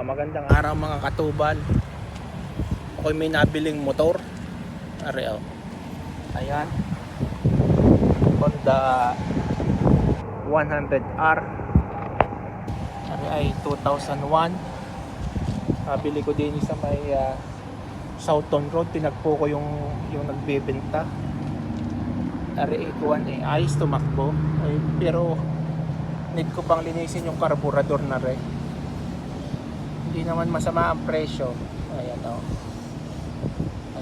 Ah, magandang araw mga katubal. Ako'y may nabiling motor. Ari oh. Ayan. Honda 100R. Ari ay 2001. Nabili ko din sa may ah, Southton Road. Tinagpo ko yung, yung nagbebenta. Ari ikuan eh. Ayos tumakbo. Ay, pero need ko pang linisin yung karburador na rin hindi naman masama ang presyo. Ayan o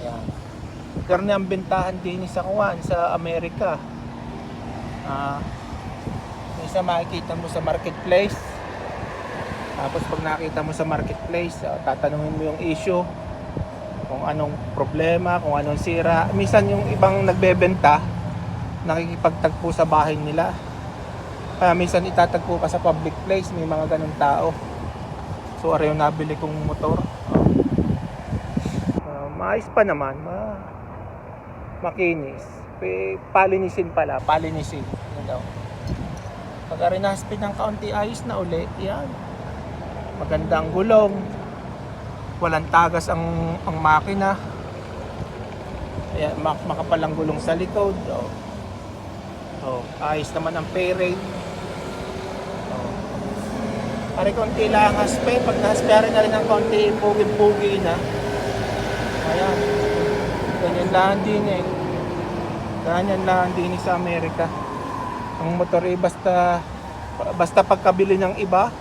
ayan. Karne ang bentahan din sa kuwan sa Amerika. Ah isa makikita mo sa marketplace. Tapos pag nakita mo sa marketplace ah, tatanungin mo yung issue kung anong problema kung anong sira. Minsan yung ibang nagbebenta nakikipagtagpo sa bahay nila. Kaya minsan itatagpo ka sa public place, may mga ganun tao. So, ari yung nabili kong motor. Uh, maayos pa naman, ma makinis. Pe, palinisin pala, palinisin. Yan daw. Pag ari na-speed ng kaunti, ayos na uli. Yan. Magandang gulong. Walang tagas ang, ang makina. Ayan, mak makapalang gulong sa likod. Oh. Oh, ayos naman ang pay rate. Pare konti lang haspe, pag nahaspere na rin ng konti, pugi-pugi na. Ayan. Ganyan lang din eh. Ganyan lang din eh sa Amerika. Ang motor eh basta basta pagkabili ng iba,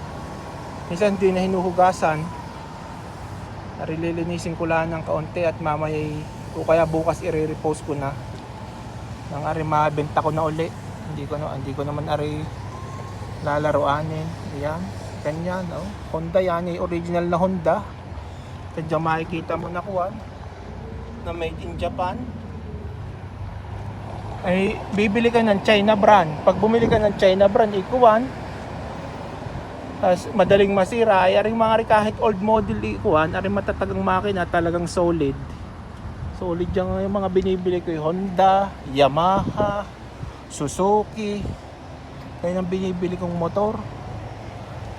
minsan hindi na hinuhugasan. Narililinisin ko lang ng kaunti at mamaya o kaya bukas i-repose ko na nang ari mabenta ko na uli hindi ko na hindi ko naman ari lalaroanin yan oh Honda yan eh, original na Honda. Kaya makikita mo na kuwan na made in Japan. Ay bibili ka ng China brand. Pag bumili ka ng China brand ikuwan tas madaling masira ay aring mga kahit old model ikuwan aring matatagang makina talagang solid. Solid yung, yung mga binibili ko yung Honda, Yamaha, Suzuki. Kaya ang binibili kong motor.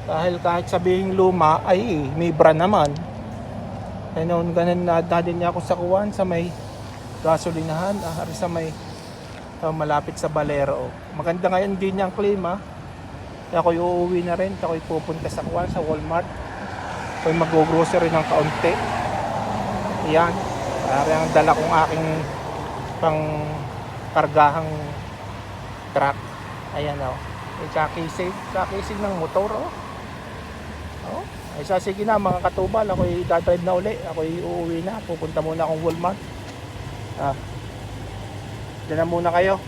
Dahil kahit sabihin luma, ay may brand naman. Kaya noon ganun na dadin niya ako sa kuwan sa may gasolinahan, ah, sa may ah, malapit sa Balero. Maganda ngayon din yung klima. Kaya ako uuwi na rin, ako pupunta sa kuwan sa Walmart. Ako mag-grocery ng kaunti. Yan. Pare ang dala kong aking pang kargahang truck. Ayan o. Oh. May kakisig. Kakisig ng motor o. Oh. Ay sa sige na mga katubal. Ako dadrive na uli. Ako uuwi na. Pupunta muna akong Walmart. Ah. Diyan na muna kayo.